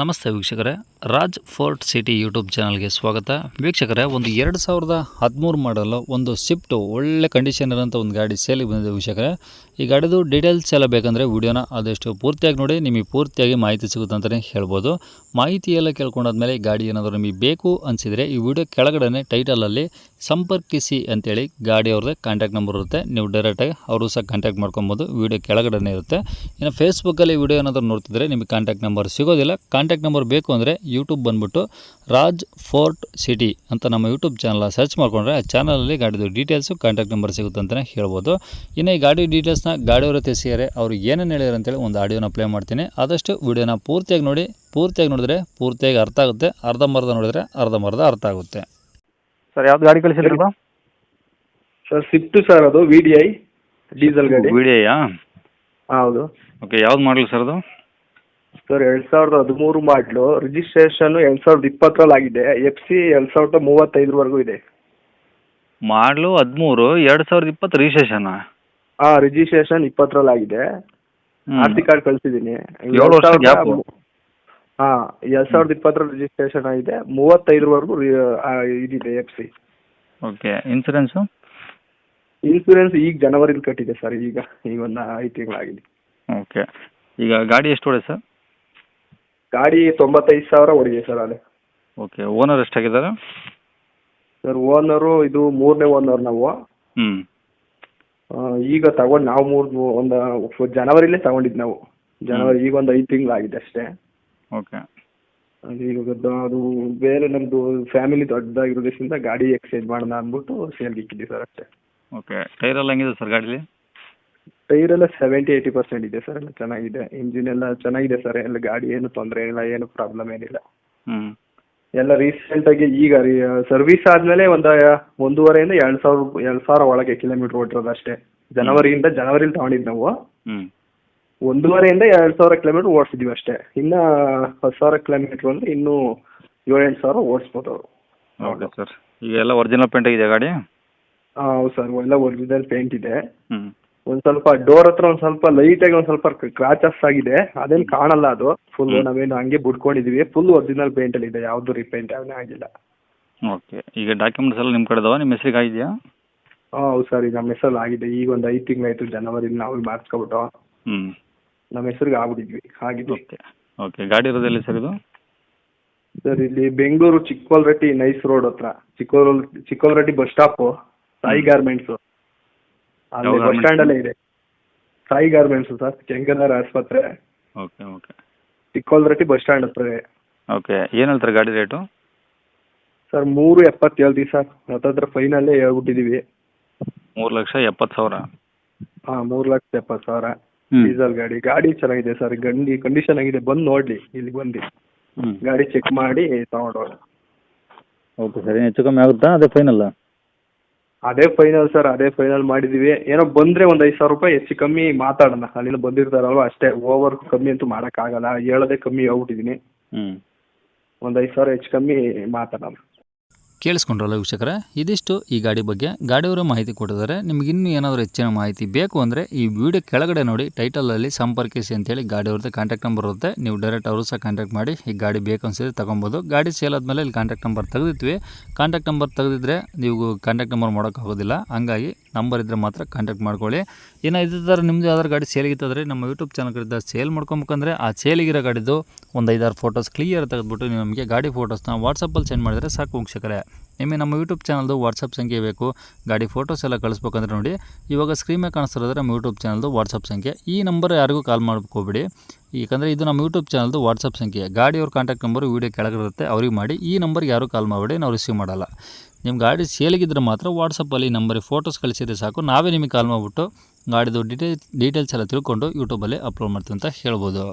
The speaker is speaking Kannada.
ನಮಸ್ತೆ ವೀಕ್ಷಕರೇ. ರಾಜ್ ಫೋರ್ಟ್ ಸಿಟಿ ಯೂಟ್ಯೂಬ್ ಚಾನಲ್ಗೆ ಸ್ವಾಗತ. ವೀಕ್ಷಕರೇ, ಒಂದು ಎರಡು ಸಾವಿರದ ಹದಿಮೂರು ಮಾಡಲು ಒಂದು ಸ್ವಿಫ್ಟು ಒಳ್ಳೆ ಕಂಡೀಷನ್ ಇರೋಂಥ ಒಂದು ಗಾಡಿ ಸೇಲಿಗೆ ಬಂದಿದೆ ವೀಕ್ಷಕರೇ. ಈ ಗಾಡಿದು ಡೀಟೇಲ್ಸ್ ಎಲ್ಲ ಬೇಕಂದರೆ ವಿಡಿಯೋನ ಆದಷ್ಟು ಪೂರ್ತಿಯಾಗಿ ನೋಡಿ, ನಿಮಗೆ ಪೂರ್ತಿಯಾಗಿ ಮಾಹಿತಿ ಸಿಗುತ್ತೆ ಅಂತಲೇ ಹೇಳ್ಬೋದು. ಮಾಹಿತಿ ಎಲ್ಲ ಕೇಳ್ಕೊಂಡಾದ್ಮೇಲೆ ಈ ಗಾಡಿ ಏನಾದರೂ ನಿಮಗೆ ಬೇಕು ಅನಿಸಿದರೆ ಈ ವಿಡಿಯೋ ಕೆಳಗಡೆ ಟೈಟಲಲ್ಲಿ ಸಂಪರ್ಕಿಸಿ ಅಂತೇಳಿ ಗಾಡಿ ಅವ್ರದ್ದೇ ಕಾಂಟ್ಯಾಕ್ಟ್ ನಂಬರ್ ಇರುತ್ತೆ. ನೀವು ಡೈರೆಕ್ಟಾಗಿ ಅವರು ಸಹ ಕಾಂಟ್ಯಾಕ್ಟ್ ಮಾಡ್ಕೊಬೋದು, ವಿಡಿಯೋ ಕೆಳಗಡೆ ಇರುತ್ತೆ. ಇನ್ನು ಫೇಸ್ಬುಕ್ಕಲ್ಲಿ ವಿಡಿಯೋ ಏನಾದರೂ ನೋಡ್ತಿದ್ರೆ ನಿಮಗೆ ಕಾಂಟ್ಯಾಕ್ಟ್ ನಂಬರ್ ಸಿಗೋದಿಲ್ಲ. ಕಾಂಟ್ಯಾಕ್ಟ್ ನಂಬರ್ ಬೇಕು ಅಂದರೆ ಯೂಟ್ಯೂಬ್ ಬಂದುಬಿಟ್ಟು ರಾಜ್ ಫೋರ್ಟ್ ಸಿಟಿ ಅಂತ ನಮ್ಮ ಯೂಟ್ಯೂಬ್ ಚಾನಲ್ ಸರ್ಚ್ ಮಾಡಿಕೊಂಡ್ರೆ ಆ ಚಾನಲಲ್ಲಿ ಗಾಡಿದು ಡೀಟೇಲ್ಸು ಕಾಂಟ್ಯಾಕ್ಟ್ ನಂಬರ್ ಸಿಗುತ್ತೆ ಅಂತಲೇ ಹೇಳ್ಬೋದು. ಇನ್ನು ಈ ಗಾಡಿ ಡೀಟೇಲ್ಸ್ನ ಗಾಡಿಯವರ ತಿಳಿಸಿದ್ದಾರೆ. ಅವರು ಏನೇನು ಹೇಳಿದ್ರು ಅಂತೇಳಿ ಒಂದು ಆಡಿಯೋನ ಪ್ಲೇ ಮಾಡ್ತೀನಿ. ಆದಷ್ಟು ವಿಡಿಯೋನ ಪೂರ್ತಿಯಾಗಿ ನೋಡಿ ಪೂರ್ತಿಯಾಗಿ ನೋಡಿದ್ರೆ ಪೂರ್ತಿಯಾಗಿ ಅರ್ಥ ಆಗುತ್ತೆ. ಅರ್ಧಂಬರ್ಧ ನೋಡಿದ್ರೆ ಅರ್ಧಂಬರ್ಧ ಅರ್ಥ ಆಗುತ್ತೆ. ಸರ್ ಯಾವ್ದು ಗಾಡಿ ಕಳಿಸಿದ್ರಿ ಸರ್ ಸ್ವಿಫ್ಟ್ ಸರ್ ಅದು ವಿ ಡಿ ಐ ಡೀಸೆಲ್ ಗಾಡಿ. ವಿಡಿಯೋಯಾ ಹೌದು. ಓಕೆ ಯಾವ್ದು ಮಾಡಲಿ ಸರ್ ಅದು? ಸರ್ ಎರಡ್ ಸಾವಿರದ ಹದಿಮೂರು ಮಾಡಲು ರಿಜಿಸ್ಟ್ರೇಷನ್ ಎರಡ್ ಸಾವಿರದ ಇಪ್ಪತ್ತರಲ್ಲಿ ಆಗಿದೆ. ಎಫ್ ಸಿ ಎರಡ್ ಸಾವಿರದ ಮೂವತ್ತೈದರವರೆಗೂ ಇದೆ. ಮಾಡಲು ಹದಿಮೂರು ಎರಡ್ ಸಾವಿರದ ಇಪ್ಪತ್ತು ರಿಜಿಸ್ಟ್ರೇಷನ್ ಹಾಂ ರಿಜಿಸ್ಟ್ರೇಷನ್ ಇಪ್ಪತ್ತರಲ್ಲಿ ಆಗಿದೆ ಆರ್ ಸಿ ಕಾರ್ಡ್ ಕಳ್ಸಿದೀನಿ. ಏಳು ವರ್ಷ gap. ಹಾಂ ಎರಡು ಸಾವಿರದ ಇಪ್ಪತ್ತರಲ್ಲಿ ರಿಜಿಸ್ಟ್ರೇಷನ್ ಆಗಿದೆ. ಮೂವತ್ತೈದರವರೆಗೂ ಇದಿದೆ F C okay insurance insurance ಈಗ ಜನವರಿಲಿ ಕಟ್ಟಿದೆ ಸರ್ ಈಗ ಈಗ ಒಂದು ಐದು ತಿಂಗಳಾಗಿದೆ. ಓಕೆ ಈಗ ಗಾಡಿ ಎಷ್ಟು ಹೊಡೆ ಸರ್? ಗಾಡಿ ತೊಂಬತ್ತೈದು ಸಾವಿರ ಹೊಡಿದೆ ಸರ್ ಅದೇ. ಓಕೆ ಓನರ್ ಎಷ್ಟಾಗಿದ್ದಾರೆ? ಸರ್ ಓನರು ಇದು ಮೂರನೇ ಓನರ್ ನಾವು. ಹ್ಞೂ ಈಗ ತಗೊಂಡು ನಾವು ಮೂರು ಒಂದು ಜನವರಿಲೇ ತಗೊಂಡಿದ್ದು ನಾವು. ಜನವರಿ ಈಗ ಒಂದು ಐದು ತಿಂಗಳಾಗಿದೆ ಅಷ್ಟೇ. ಓಕೆ. ಅದು- ಅದು ಬೇರೆ ನಮ್ದು ಫ್ಯಾಮಿಲಿ ದೊಡ್ಡದಾಗಿರೋದ್ರಿಂದ ಗಾಡಿ ಎಕ್ಸ್ಚೇಂಜ್ ಮಾಡೋಣ ಅಂದ್ಬಿಟ್ಟು ಸೇಲ್ಗೆ ಇಕ್ಕಿದ್ವಿ ಸರ್ ಅಷ್ಟೇ. ಓಕೆ. ಟೈರ್ ಎಲ್ಲ ಹೆಂಗಿದೆ ಸರ್ ಗಾಡೀಲಿ? ಟೈರ್ ಎಲ್ಲ ಸೆವೆಂಟಿ ಏಯ್ಟಿ ಪರ್ಸೆಂಟ್ ಇದೆ ಸರ್. ಎಲ್ಲ ಚೆನ್ನಾಗಿದೆ. ಇಂಜಿನ್ ಎಲ್ಲ ಚೆನ್ನಾಗಿದೆ ಸರ್. ಎಲ್ಲ ಗಾಡಿ ಏನು ತೊಂದರೆ ಇಲ್ಲ ಏನು ಪ್ರಾಬ್ಲಮ್ ಏನಿಲ್ಲ. ಹ್ಞೂ ಎಲ್ಲ ರೀಸೆಂಟ್ ಆಗಿ ಈಗ ಸರ್ವಿಸ್ ಆದಮೇಲೆ ಒಂದು ಒಂದೂವರೆಯಿಂದ ಎರಡ್ ಸಾವಿರ ಎರಡ್ ಸಾವಿರ ಒಳಗೆ ಕಿಲೋಮೀಟರ್ ಓಡಿರೋದು ಅಷ್ಟೇ. ಜನವರಿಯಿಂದ ಜನವರಿಲಿ ತಗೊಂಡಿದ್ದು ನಾವು. ಹ್ಞೂ ಒಂದೂವರೆಯಿಂದ ಎರಡ್ ಸಾವಿರ ಕಿಲೋಮೀಟರ್ ಓಡಿಸಿದ್ವಿ ಅಷ್ಟೇ. ಇನ್ನ ಹತ್ತು ಸಾವಿರ ಕಿಲೋಮೀಟರ್ ಅಂದರೆ ಇನ್ನೂ ಏಳೆಂಟು ಸಾವಿರ ಓಡಿಸ್ಬೋದು ಅವರು. Okay sir? ಈಗ ಎಲ್ಲ ಒರಿಜಿನಲ್ ಪೇಂಟ್ ಆಗಿದೆ ಗಾಡಿ? ಹೌದು ಸರ್ ಎಲ್ಲ ಒರಿಜಿನಲ್ ಪೇಂಟ್ ಇದೆ. ಹ್ಞೂ ಒಂದು ಸ್ವಲ್ಪ ಡೋರ್ ಹತ್ರ ಒಂದ್ ಸ್ವಲ್ಪ ಲೈಟಾಗಿ ಒಂದ್ ಸ್ವಲ್ಪ ಕ್ರಾಚಸ್ ಆಗಿದೆ. ಅದೇನು ಕಾಣಲ್ಲ ಅದು. Full hmm. ನಾವೇನು ಹಂಗೆ ಬಿಡ್ಕೊಂಡಿದೀವಿ. ಫುಲ್ ಒರಿಜಿನಲ್ ಪೇಂಟಲ್ಲಿ ಇದೆ. ಯಾವುದು ರಿಪೇಂಟ್ ಅವನೇ ಆಗಿಲ್ಲ. ಓಕೆ. ಈಗ ಡಾಕ್ಯುಮೆಂಟ್ಸ್ ಎಲ್ಲ ನಿಮ್ಮ ಕಡೆ ಇದಾವೆ ನಿಮ್ಮ ಹೆಸರಿಗೆ ಆಗಿದೆಯಾ? ಹಾಂ ಹೌದು ಸರ್. ಈಗ ನಮ್ಮ ಹೆಸರಲ್ಲಿ ಆಗಿದೆ. ಈಗ ಒಂದು ಐದು ತಿಂಗಳಾಯ್ತು ಜನವರಿ ನಾವು ಮಾಡಿಸ್ಕೊಬಿಟ್ಟು. ಹ್ಞೂ ನಮ್ಮ ಹೆಸರಿಗೆ ಆಗ್ಬಿಟ್ಟಿದ್ವಿ. ಆಗಿದೆ ಓಕೆ. ಓಕೆ. ಗಾಡಿ ಇರೋದಲ್ಲಿ ಸರ್ ಇದು? ಸರ್ ಇಲ್ಲಿ ಬೆಂಗಳೂರು ಚಿಕ್ಕೋಲ್ರಟ್ಟಿ ನೈಸ್ ರೋಡ್ ಹತ್ರ. Chikkol Chikkolrahatti bus stop. Sai garments. ಅಲ್ಲಿ ಬಸ್ ಸ್ಟ್ಯಾಂಡ್ ಅಲ್ಲೇ ಇದೆ. ಸಾಯಿ ಗಾರ್ಮೆಂಟ್ಸ್ ಸರ್ ಕೆಂಗನರ್ ಆಸ್ಪತ್ರೆ. Okay okay. ಚಿಕ್ಕೋಲ್ರಟ್ಟಿ ಬಸ್ ಸ್ಟ್ಯಾಂಡ್ ಹತ್ರ ಓಕೆ ಏನು ಹೇಳ್ತಾರೆ ಗಾಡಿ ರೇಟು? ಸರ್ ಮೂರು ಎಪ್ಪತ್ತೇಳು ದಿವಸ. ಸರ್ ಹತ್ತತ್ರ ಫೈನಲ್ಲೇ ಹೇಳ್ಬಿಟ್ಟಿದ್ದೀವಿ ಮೂರು ಲಕ್ಷ ಎಪ್ಪತ್ತು ಸಾವಿರ? ಹಾ ಮೂರು ಲಕ್ಷ ಎಪ್ಪತ್ತು ಸಾವಿರ. ಡೀಸೆಲ್ ಗಾಡಿ. ಗಾಡಿ ಚೆನ್ನಾಗಿದೆ ಸರ್. ಗಂಡಿ ಕಂಡೀಷನ್ ಆಗಿದೆ. ಬಂದು ನೋಡ್ಲಿ ಇಲ್ಲಿ ಬಂದು. ಗಾಡಿ ಚೆಕ್ ಮಾಡಿ ತಗೊಂಡೋಗಿ. ಓಕೆ ಸರ್ ಏನು ಹೆಚ್ಚು ಕಮ್ಮಿ ಆಗುತ್ತಾ? ಅದೇ ಫೈನಲ್ಲ ಅದೇ ಫೈನಲ್ ಸರ್ ಅದೇ ಫೈನಲ್ ಮಾಡಿದ್ದೀವಿ ಏನೋ ಬಂದರೆ ಒಂದು ಐದು ಸಾವಿರ ರೂಪಾಯಿ ಹೆಚ್ಚು ಕಮ್ಮಿ ಮಾತಾಡೋಣ. ಅಲ್ಲಿಂದ ಬಂದಿರ್ತಾರಲ್ವ? ಅಷ್ಟೇ ಓವರ್ ಕಮ್ಮಿ ಅಂತೂ ಮಾಡೋಕ್ಕಾಗಲ್ಲ ಹೇಳೋದೇ ಕಮ್ಮಿ ಹೋಗ್ಬಿಟ್ಟಿದ್ದೀನಿ ಹ್ಮ್. ಒಂದು ಐದು ಸಾವಿರ ಹೆಚ್ಚು ಕಮ್ಮಿ ಮಾತಾಡೋಣ. ಕೇಳಿಸ್ಕೊಂಡ್ರಲ್ಲ ವೀಕ್ಷಕರೇ? ಇದಿಷ್ಟು ಈ ಗಾಡಿ ಬಗ್ಗೆ. ಗಾಡಿಯವರು ಮಾಹಿತಿ ಕೊಟ್ಟಿದ್ದಾರೆ. ನಿಮ್ಗೆ ಇನ್ನೂ ಏನಾದರೂ ಹೆಚ್ಚಿನ ಮಾಹಿತಿ ಬೇಕು ಅಂದರೆ ಈ ವಿಡಿಯೋ ಕೆಳಗಡೆ ನೋಡಿ ಟೈಟಲಲ್ಲಿ ಸಂಪರ್ಕಿಸಿ ಅಂತೇಳಿ ಗಾಡಿಯವ್ರದ್ದು ಕಾಂಟ್ಯಾಕ್ಟ್ ನಂಬರ್ ಇರುತ್ತೆ. ನೀವು ಡೈರೆಕ್ಟ್ ಅವರು ಸಹ ಕಾಂಟ್ಯಾಕ್ಟ್ ಮಾಡಿ, ಈ ಗಾಡಿ ಬೇಕು ಅನ್ಸಿದ್ರೆ ತಗೊಬೋದು. ಗಾಡಿ ಸೇಲ್ ಆದಮೇಲೆ ಇಲ್ಲಿ ಕಾಂಟ್ಯಾಕ್ಟ್ ನಂಬರ್ ತೆಗೆದಿದ್ವಿ. ಕಾಂಟ್ಯಾಕ್ಟ್ ನಂಬರ್ ತೆಗೆದಿದ್ರೆ ನೀವು ಕಾಂಟ್ಯಾಕ್ಟ್ ನಂಬರ್ ಮಾಡೋಕ್ಕಾಗೋದಿಲ್ಲ. ಹಂಗಾಗಿ ನಂಬರ್ ಇದ್ದರೆ ಮಾತ್ರ ಕಾಂಟ್ಯಾಕ್ಟ್ ಮಾಡ್ಕೊಳ್ಳಿ. ಇನ್ನು ಇದೇ ಥರ ನಿಮ್ಮದು ಯಾವ್ದಾದ್ರು ಗಾಡಿ ಸೇಲಿಗಿತ್ತಂದರೆ ನಮ್ಮ ಯೂಟ್ಯೂಬ್ ಚಾನಲ್ ಕಡೆಯಿಂದ ಸೇಲ್ ಮಾಡ್ಕೊಬೇಕಂದ್ರೆ ಆ ಸೇಲಿಗಿರೋ ಗಾಡಿದು ಒಂದು ಐದಾರು ಫೋಟೋಸ್ ಕ್ಲಿಯರ್ ತೆಗೆದುಬಿಟ್ಟು ನೀವು ನಮಗೆ ಗಾಡಿ ಫೋಟೋಸ್ನ ವಾಟ್ಸಪ್ಪಲ್ಲಿ ಸೆಂಡ್ ಮಾಡಿದರೆ ಸಾಕು ವೀಕ್ಷಕರೇ. ನಿಮಗೆ ನಮ್ಮ ಯೂಟ್ಯೂಬ್ ಚಾನಲ್ದು ವಾಟ್ಸಪ್ ಸಂಖ್ಯೆ ಬೇಕು. ಗಾಡಿ ಫೋಟೋಸ್ ಎಲ್ಲ ಕಳಿಸ್ಬೇಕಂದ್ರೆ ನೋಡಿ. ಇವಾಗ ಸ್ಕ್ರೀನ್ ಮೇಲೆ ಕಾಣಿಸ್ತಿರೋದ್ರೆ ನಮ್ಮ ಯೂಟ್ಯೂಬ್ ಚಾನಲ್ದು ವಾಟ್ಸಪ್ ಸಂಖ್ಯೆ. ಈ ನಂಬರ್ ಯಾರಿಗೂ ಕಾಲ್ ಮಾಡ್ಕೋಬೇಡಿ. ಯಾಕಂದರೆ ಇದು ನಮ್ಮ ಯೂಟ್ಯೂಬ್ ಚಾನಲ್ದು ವಾಟ್ಸಪ್ ಸಂಖ್ಯೆ. ಗಾಡಿಯವ್ರ ಕಾಂಟ್ಯಾಕ್ಟ್ ನಂಬರು ವೀಡಿಯೋ ಕೆಳಗಿರುತ್ತೆ ಅವ್ರಿಗೆ ಮಾಡಿ, ಈ ನಂಬರ್ಗೆ ಯಾರೂ ಕಾಲ್ ಮಾಡಬೇಡಿ, ನಾವು ರಿಸೀವ್ ಮಾಡಲ್ಲ. ನಿಮ್ಮ ಗಾಡಿ ಸೇಲಿಗಿದ್ರೆ ಮಾತ್ರ ವಾಟ್ಸಪ್ಪಲ್ಲಿ ನಂಬರಿಗೆ ಫೋಟೋಸ್ ಕಳಿಸಿದ್ರೆ ಸಾಕು. ನಾವೇ ನಿಮಗೆ ಕಾಲ್ ಮಾಡಿಬಿಟ್ಟು ಗಾಡಿದು ಡೀಟೇಲ್ ಡೀಟೇಲ್ಸ್ ಎಲ್ಲ ತಿಳ್ಕೊಂಡು ಯೂಟ್ಯೂಬಲ್ಲಿ ಅಪ್ಲೋಡ್ ಮಾಡ್ತೀವಿ ಅಂತ ಹೇಳ್ಬೋದು.